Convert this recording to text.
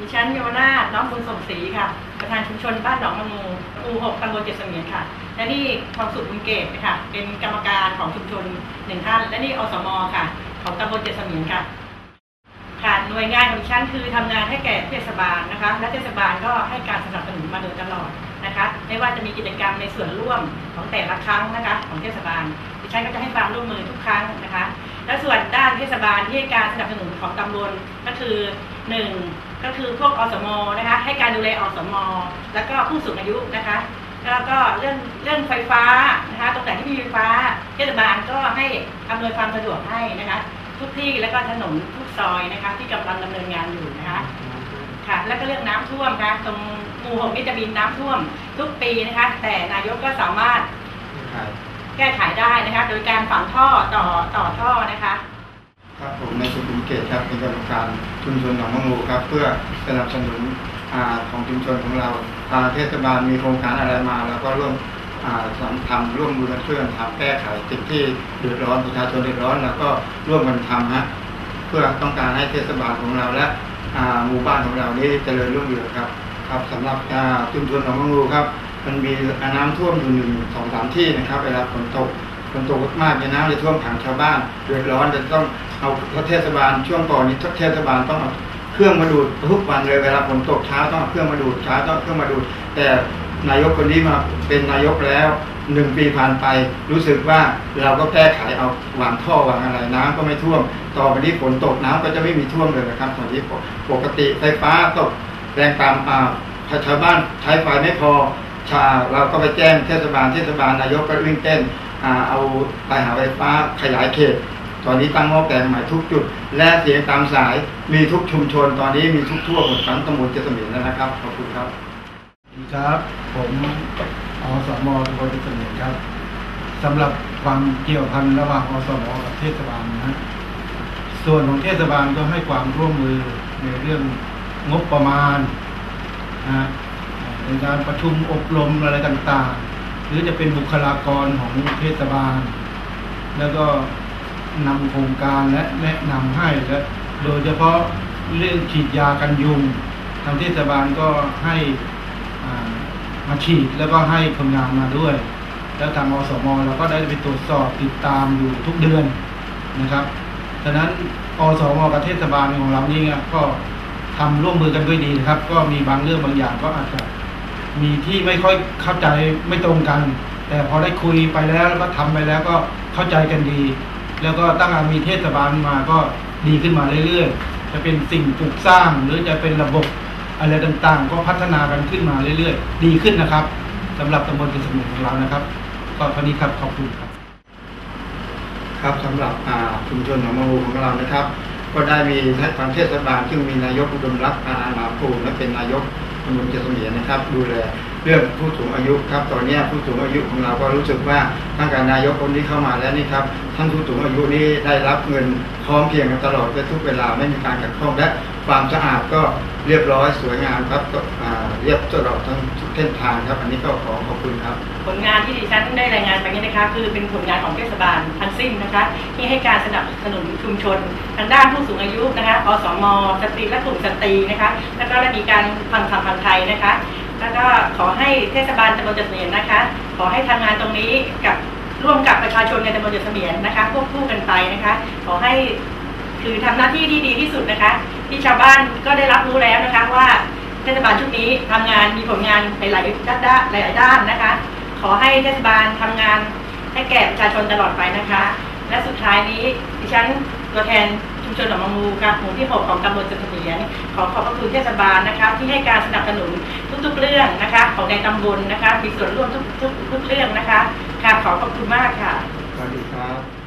ดิฉันเยาวนาถน้องบุญสมศรีค่ะ ประธานชุมชนบ้านหนองมะงูหมู่หกตำบลเจ็ดเสมียนค่ะ และนี่ความสุขบุญเกตนะคะเป็นกรรมการของชุมชนหนึ่งท่าน และนี่อสมค่ะ ของตำบลเจ็ดเสมียนค่ะค่ะหน่วยงานของดิฉันคือทำงานให้แก่เทศบาลนะคะ และเทศบาลก็ให้การสนับสนุนมาโดยตลอดนะคะ ไม่ว่าจะมีกิจกรรมในส่วนร่วมของแต่ละครั้งนะคะของเทศบาลดิฉันก็จะให้ความร่วมมือทุกครั้งนะคะ และส่วนด้านเทศบาลที่ให้การสนับสนุนของตำบลก็คือหนึ่ง ก็คือพวกอสมนะคะ ให้การดูแลอสม แล้วก็ผู้สูงอายุนะคะ แล้วก็เรื่องเรื่องไฟฟ้านะคะ ตรงไหนที่มีไฟฟ้าเทศบาลก็ให้อำนวยความสะดวกให้นะคะ ทุกที่แล้วก็ถนนทุกซอยนะคะ ที่กำลังดำเนินงานอยู่นะคะค่ะแล้วก็เรื่องน้ำท่วมค่ะตรงหมู่หกนี่จะมีน้ำท่วมทุกปีนะคะ แต่นายกก็สามารถแก้ไขได้นะคะ โดยการฝังท่อต่อต่อท่อนะคะ ครับผมในสุขุมเกตครับเป็นกรรมการชุมชนหนองมะงูครับ เพื่อสนับสนุนอาของชุมชนของเราทางเทศบาลมีโครงการอะไรมาเราก็ร่วมอ่าทำร่วมมือกันช่วยกันทำแก้ไขสิ่งที่เดือดร้อนประชาชนเดือดร้อนแล้วก็ร่วมกันทำฮะเพื่อต้องการให้เทศบาลของเราและอ่าหมู่บ้านของเรานี้เจริญรุ่งเรืองครับ ครับสำหรับชุมชนหนองมะงูครับ มันมีน้ำท่วมอยู่หนึ่งสองสามที่นะครับเวลาฝนตก ฝนตกมากเนี่ยน้ำจะท่วมขังชาวบ้านเดือดร้อนจะต้องเอาเทศบาลช่วงก่อนนี้เทศบาลต้องเอาเครื่องมาดูดทุกวันเลยเวลาฝนตกเช้าต้องเอาเครื่องมาดูดเช้าต้องเครื่องมาดูด แต่นายกคนนี้มาเป็นนายกแล้วหนึ่งปีผ่านไปรู้สึกว่าเราก็แก้ไขเอาวางท่อวางอะไรน้ำก็ไม่ท่วม ต่อไปนี้ฝนตกน้ำก็จะไม่มีท่วมเลยนะครับตอนนี้ปกติไฟฟ้าตกแรงตามอ่าชาวบ้านใช้ไฟไม่พอชาเราก็ไปแจ้งเทศบาลเทศบาลนายกก็วิ่งเต้น อ่าเอาไปหาไฟฟ้าขยายเขต ตอนนี้ตั้งหม้อแปลงใหม่ทุกจุด และเสียงตามสายมีทุกชุมชน ตอนนี้มีทุกทั่วหมดทั้งตำบลเจสมินแล้วนะครับขอบคุณครับดีครับ ผมอสมตำบลเจริญครับสำหรับความเกี่ยวพันระหว่างอสมกับเทศบาลนะฮะส่วนของเทศบาลก็ให้ความร่วมมือในเรื่องงบประมาณนะฮะในการประชุมอบรมอะไรต่างๆ หรือจะเป็นบุคลากรของเทศบาล แล้วก็นำโครงการและแนะนำให้และโดยเฉพาะเรื่องฉีดยากันยุงทางเทศบาลก็ให้มาฉีดแล้วก็ให้คนงานมาด้วย แล้วทางอสมเราก็ได้ไปตรวจสอบติดตามอยู่ทุกเดือนนะครับฉะนั้นอสมกับเทศบาลของเรานี่ก็ทำร่วมมือกันด้วยดีนะครับ ก็มีบางเรื่องบางอย่างก็อาจจะ มีที่ไม่ค่อยเข้าใจไม่ตรงกัน แต่พอได้คุยไปแล้วแล้วก็ทำไปแล้วก็เข้าใจกันดี แล้วก็ตั้งแต่มีเทศบาลมาก็ดีขึ้นมาเรื่อยๆ จะเป็นสิ่งปลูกสร้างหรือจะเป็นระบบอะไรต่างๆ ก็พัฒนากันขึ้นมาเรื่อยๆ ดีขึ้นนะครับสำหรับตำบลเป็นสมุนของเรานะครับ ก็เท่านี้ครับขอบคุณครับ ครับสำหรับชุมชนหนองมะงูของเรานะครับ ก็ได้มีทางเทศบาลซึ่งมีนายกอุดมรักษ์อาณาภูมิและเป็นนายกตำบลเจสมีนะครับ ดูแล เรื่องผู้สูงอายุครับตอนนี้ผู้สูงอายุของเราก็รู้สึกว่าตั้งแต่นายกคนนี้เข้ามาแล้วนี่ครับท่านผู้สูงอายุนี้ได้รับเงินพร้อมเพียงกันตลอดทุกเวลาไม่มีการขัดข้องและความสะอาดก็เรียบร้อยสวยงามครับก็เรียบตลอดทั้งทุกเส้นทางครับ อันนี้ก็ขอขอบคุณครับ ผลงานที่ดิฉันได้รายงานไปนี้นะคะ คือเป็นผลงานของเทศบาลทั้งสิ้นนะคะที่ให้การสนับสนุนชุมชน ทางด้านผู้สูงอายุนะคะอสมสตรีและกลุ่มสตรีนะคะแล้วก็ได้มีการฟังธรรมฟังไทยนะคะ แล้วก็ขอให้เทศบาลตำบลจัดเสมียนนะคะ ขอให้ทำงานตรงนี้กับร่วมกับประชาชนในตำบลจัดเสมียนนะคะควบคู่กันไปนะคะ ขอให้คือทำหน้าที่ที่ดีที่สุดนะคะ ที่ชาวบ้านก็ได้รับรู้แล้วนะคะว่าเทศบาลชุดนี้ทำงานมีผลงานหลายๆด้านหลาย ๆ ด้านนะคะ ขอให้เทศบาลทำงานให้แก่ประชาชนตลอดไปนะคะ และสุดท้ายนี้ดิฉันตัวแทน มชนหนองมะงูค่ะหมู่ที่ 6 ของตำบลจันทเนียนขอขอบพระคุณเทศบาลนะคะ ที่ให้การสนับสนุนทุกๆเรื่องนะคะ ของในตำบลนะคะมีส่วนร่วมทุกๆทุกๆเรื่องนะคะค่ะขอขอบคุณมากค่ะสวัสดีครับ